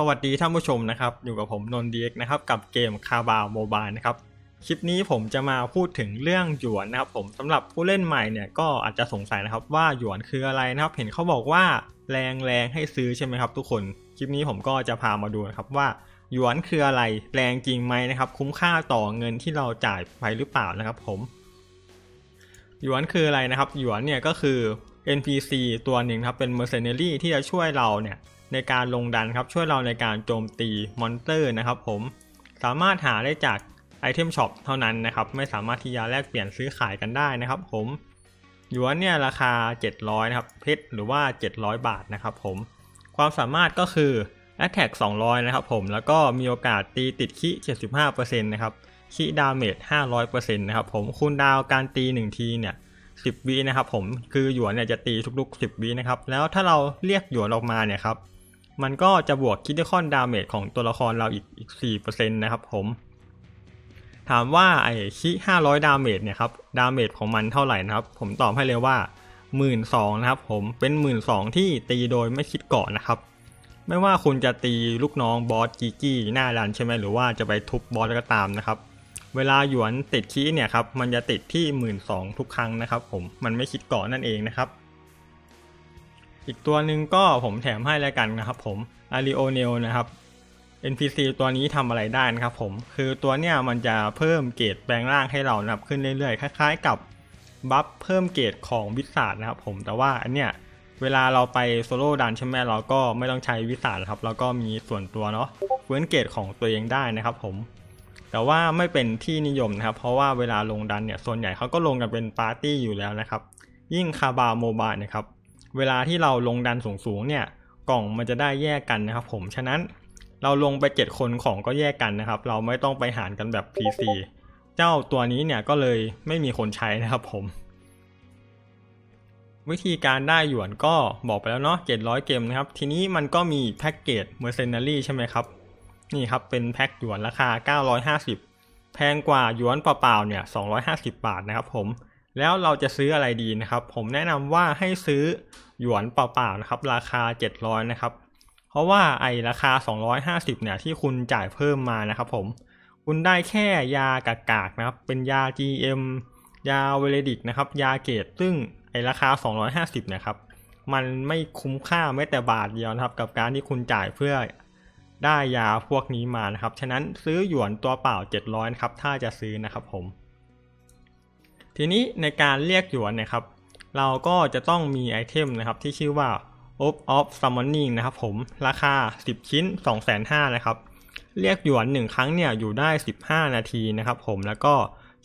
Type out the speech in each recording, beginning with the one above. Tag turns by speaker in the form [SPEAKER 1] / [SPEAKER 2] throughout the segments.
[SPEAKER 1] สวัสดีท่านผู้ชมนะครับ อยู่กับผมนนดีเอ็กนะครับ กับเกมคาบาวโมบายนะครับ คลิปนี้ผมจะมาพูดถึงเรื่องหยวนนะครับผมสำหรับผู้เล่นใหม่เนี่ยก็อาจจะสงสัยนะครับว่าหยวนคืออะไรนะครับ เห็นเขาบอกว่าแรงแรงให้ซื้อใช่ไหมครับ ทุกคนคลิปนี้ผมก็จะพามาดูนะครับว่าหยวนคืออะไรแรงจริงไหมนะครับ คุ้มค่าต่อเงินที่เราจ่ายไปหรือเปล่านะครับ ผมหยวนคืออะไรนะครับหยวนเนี่ยก็คือ NPC ตัวหนึ่งครับเป็น Mercenary ที่จะช่วยเราเนี่ย ในการลงดันครับช่วยเราในการโจมตีมอนเตอร์นะครับผมสามารถหาได้จากไอเทมช็อปเท่านั้นนะครับไม่สามารถที่จะแลกเปลี่ยนซื้อขายกันได้นะครับผมหยวนเนี่ยราคา 700นะครับเพชรหรือว่า 700 บาทนะครับผมความสามารถก็คือ Attack 200 นะครับผมแล้วก็มีโอกาสตีติดคิ75%นะครับคิดาเมจ500%นะครับผมคูณดาวการตี 1 ทีเนี่ย10วินะครับผมคือหยวนเนี่ยจะตีทุกๆ 10วินะครับแล้วถ้าเราเรียกหยวนออกมาเนี่ยครับ มันก็จะบวกคิดคอนดาเมจของตัวละครเราอีกอีก4%นะครับผม ถามว่าไอ้คิ500 ดาเมจเนี่ยครับ ดาเมจของมันเท่าไหร่นะครับ ผมตอบให้เลยว่า 1 2ื่นนะครับผม เป็น 1 2ื่นที่ตีโดยไม่คิดเกาะนะครับ ไม่ว่าคุณจะตีลูกน้องบอสจีจี้หน้าดันใช่ไหมหรือว่าจะไปทุบบอสก็ตามนะครับ เวลาหยวนติดคีเนี่ยครับ มันจะติดที่ 1 2ื่นทุกครั้งนะครับผม มันไม่คิดเกาะนั่นเองนะครับ อีกตัวหนึ่งก็ผมแถมให้แล้วกันนะครับผมอาริโอเนลนะครับ NPC ตัวนี้ทำอะไรได้นะครับผม คือตัวเนี้ยมันจะเพิ่มเกรดแปลงร่างให้เรานะครับขึ้นเรื่อยๆ คล้ายๆ กับบัฟเพิ่มเกรดของวิสาดนะครับผม แต่ว่าอันเนี้ยเวลาเราไปโซโล่ดันใช่ไหมเราก็ไม่ต้องใช้วิสาดครับเราก็มีส่วนตัวเนาะเฟื้นเกรดของตัวเองได้นะครับผม แต่ว่าไม่เป็นที่นิยมนะครับ เพราะว่าเวลาลงดันเนี่ยส่วนใหญ่เขาก็ลงกันเป็นปาร์ตี้อยู่แล้วนะครับ ยิ่งคาบาโมบายนะครับ เวลาที่เราลงดันสูงๆเนี่ยกล่องมันจะได้แยกกันนะครับ ผมฉะนั้นเราลงไป 7 คนของก็แยกกันนะครับ เราไม่ต้องไปหารกันแบบ PC เจ้าตัวนี้เนี่ยก็เลยไม่มีคนใช้นะครับผม วิธีการได้หยวนก็บอกไปแล้วเนาะ700 เกมนะครับ ทีนี้มันก็มีแพ็กเกจ Mercenary ใช่ไหมครับ นี่ครับเป็นแพ็กหยวนราคา 950 แพงกว่าหยวนเปล่าๆเนี่ย 250 บาทนะครับผม แล้วเราจะซื้ออะไรดีนะครับ ผมแนะนำว่าให้ซื้อหยวนเปล่าๆนะครับ ราคา 700 นะครับ เพราะว่าไอราคา 250 เนี่ยที่คุณจ่ายเพิ่มมานะครับผม คุณได้แค่ยากากๆนะครับ เป็นยา GM ยาเวเลดิกนะครับ ยาเกตซึ่งไอราคา 250นี่ยครับ มันไม่คุ้มค่าแม้แต่บาทเดียวนะครับ กับการที่คุณจ่ายเพื่อได้ยาพวกนี้มานะครับ ฉะนั้นซื้อหยวนตัวเปล่า 700 นะครับ ถ้าจะซื้อนะครับผม ทีนี้ในการเรียกหยวนนี่ยครับ เราก็จะต้องมีไอเทมนะครับที่ชื่อว่า o f of Summoning นะครับ ผมราคา 10 ชิ้น 2,500นะครับเรียกหยวน 1 ครั้งเนี่ยอยู่ได้ 15 นาทีนะครับผมแล้วก็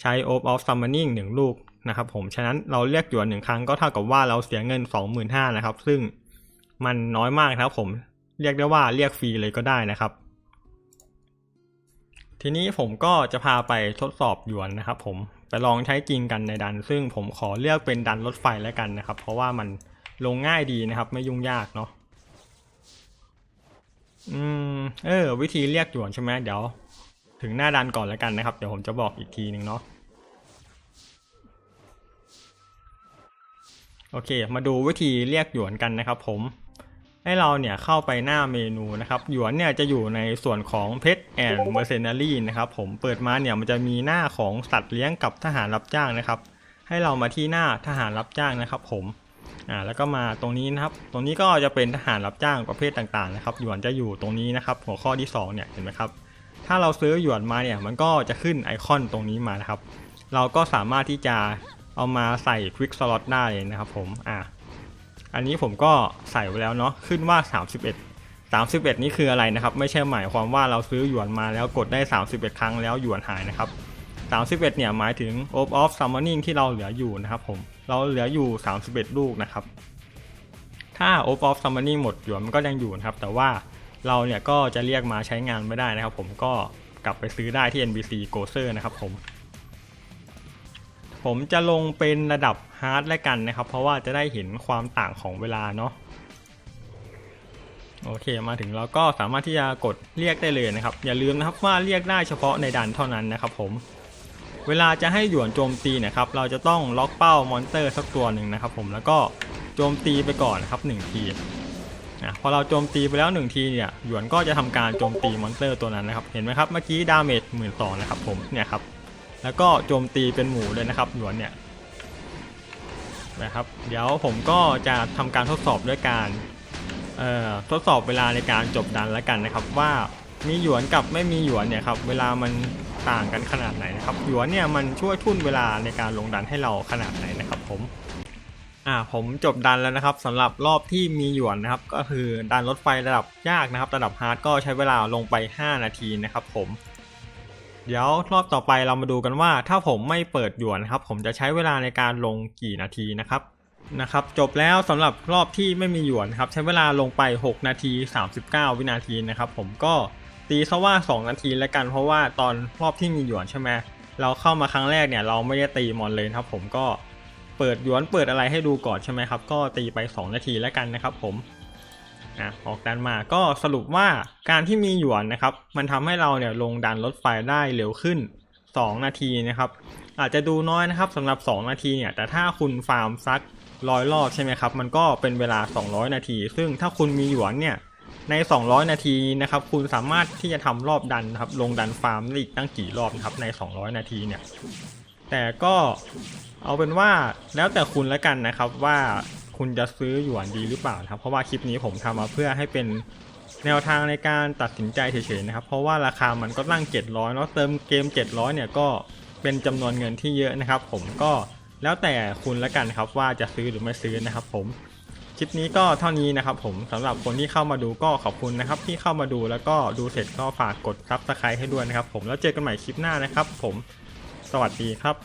[SPEAKER 1] ใช้ o f of Summoning 1 ลูกนะครับผมฉะนั้นเราเรียกหยวน 1 ครั้งก็เท่ากับว่าเราเสียเงิน 25,000นะครับ ซึ่งมันน้อยมากนะครับผมเรียกได้ว่าเรียกฟรีเลยก็ได้นะครับ ทีนี้ผมก็จะพาไปทดสอบหยวนนะครับผม ไปลองใช้จริงกันในดัน ซึ่งผมขอเลือกเป็นดันรถไฟแล้วกันนะครับ เพราะว่ามันลงง่ายดีนะครับ ไม่ยุ่งยากเนาะอืมเออ วิธีเรียกหยวนใช่ไหมเดี๋ยว ถึงหน้าดันก่อนแล้วกันนะครับ เดี๋ยวผมจะบอกอีกทีหนึ่งเนาะโอเค มาดูวิธีเรียกหยวนกันนะครับผม ให้เราเนี่ยเข้าไปหน้าเมนูนะครับหยวนเนี่ยจะอยู่ในส่วนของเพชรแอนเมอร์เซนารีนะครับผมเปิดมาเนี่ยมันจะมีหน้าของสัตว์เลี้ยงกับทหารรับจ้างนะครับ ให้เรามาที่หน้าทหารรับจ้างนะครับผมอ่าแล้วก็มาตรงนี้นะครับ ตรงนี้ก็จะเป็นทหารรับจ้างประเภทต่างๆนะครับหยวนจะอยู่ตรงนี้นะครับ หัวข้อที่2เนี่ยเห็นไหมครับถ้าเราซื้อหยวนมาเนี่ยมันก็จะขึ้นไอคอนตรงนี้มานะครับ เราก็สามารถที่จะเอามาใส่ควิกสล็อตได้นะครับผมอ่า อันนี้ผมก็ใส่ไว้แล้วเนาะขึ้นว่า 31 31 นี่คืออะไรนะครับ ไม่ใช่หมายความว่าเราซื้อหยวนมาแล้วกดได้ 31 ครั้งแล้วหยวนหายนะครับ 31 เนี่ยหมายถึง o f of Summoning ที่เราเหลืออยู่นะครับผมเราเหลืออยู่ 31 ลูกนะครับ ถ้า o f of Summoning หมดหยวนมันก็ยังอยู่นะครับ แต่ว่าเราเนี่ยก็จะเรียกมาใช้งานไม่ได้นะครับ ผมก็กลับไปซื้อได้ที่ NBC g o s e r นะครับผม ผมจะลงเป็นระดับฮาร์ดแล้วกันนะครับ เพราะว่าจะได้เห็นความต่างของเวลาเนาะโอเคมาถึงเราก็สามารถที่จะกดเรียกได้เลยนะครับ อย่าลืมนะครับว่าเรียกได้เฉพาะในดันเท่านั้นนะครับผมเวลาจะให้หยวนโจมตีนะครับ เราจะต้องล็อกเป้ามอนเตอร์สักตัวหนึ่งนะครับผมแล้วก็โจมตีไปก่อนนะครับ1ทีนะพอเราโจมตีไปแล้วหนึ่งทีเนี่ยหยวนก็จะทำการโจมตีมอนสเตอร์ตัวนั้นนะครับ เห็นไหมครับเมื่อกี้ดาเมจหมื่นสองนะครับผมเนี่ยครับ แล้วก็โจมตีเป็นหมูเลยนะครับหยวนเนี่ยนะครับ เดี๋ยวผมก็จะทำการทดสอบด้วยการทดสอบเวลาในการจบดันแล้วกันนะครับ ว่ามีหยวนกับไม่มีหยวนเนี่ยครับเวลามันต่างกันขนาดไหนนะครับหยวนเนี่ยมันช่วยทุ่นเวลาในการลงดันให้เราขนาดไหนนะครับผมอ่าผมจบดันแล้วนะครับสำหรับรอบที่มีหยวนนะครับ ก็คือดันรถไฟระดับยากนะครับ ระดับฮาร์ดก็ใช้เวลาลงไป 5 นาทีนะครับผม เดี๋ยวรอบต่อไปเรามาดูกันว่า ถ้าผมไม่เปิดหยวนครับ ผมจะใช้เวลาในการลงกี่นาทีนะครับนะครับจบแล้วสำหรับรอบที่ไม่มีหยวนครับใช้เวลาลงไป 6 นาที 39 วินาทีนะครับผมก็ตีซะว่า 2 นาทีแล้วกัน เพราะว่าตอนรอบที่มีหยวนใช่ไหมเราเข้ามาครั้งแรกเนี่ยเราไม่ได้ตีมอนเลยครับ ผมก็เปิดหยวนเปิดอะไรให้ดูก่อนใช่ไหมครับก็ตีไป 2 นาทีแล้วกันนะครับผม อะออกดันมาก็สรุปว่าการที่มีหยวนนะครับ มันทำให้เราเนี่ยลงดันรถไฟได้เร็วขึ้น 2 นาทีนะครับ อาจจะดูน้อยนะครับสำหรับ 2 นาทีเนี่ยแต่ถ้าคุณฟาร์มซักร้อยรอบใช่ไหมครับ มันก็เป็นเวลา 200 นาที ซึ่งถ้าคุณมีหยวนเนี่ยใน 200 นาทีนะครับ คุณสามารถที่จะทำรอบดันนะครับ ลงดันฟาร์มได้อีกตั้งกี่รอบนะครับใน 200 นาทีเนี่ยแต่ก็เอาเป็นว่าแล้วแต่คุณแล้วกันนะครับว่า คุณจะซื้อหยวนดีหรือเปล่าครับ เพราะว่าคลิปนี้ผมทำมาเพื่อให้เป็นแนวทางในการตัดสินใจเฉยๆนะครับ เพราะว่าราคามันก็ตั้ง 700แล้วเติมเกม 700 เนี่ยก็เป็นจำนวนเงินที่เยอะนะครับ ผมก็แล้วแต่คุณล้วกันครับว่าจะซื้อหรือไม่ซื้อนะครับ ผมคลิปนี้ก็เท่านี้นะครับ ผมสำหรับคนที่เข้ามาดูก็ขอบคุณนะครับ ที่เข้ามาดูแล้วก็ดูเสร็จก็ฝากกดซับสไครต์ให้ด้วยนะครับ ผมแล้วเจอกันใหม่คลิปหน้านะครับ ผมสวัสดีครับ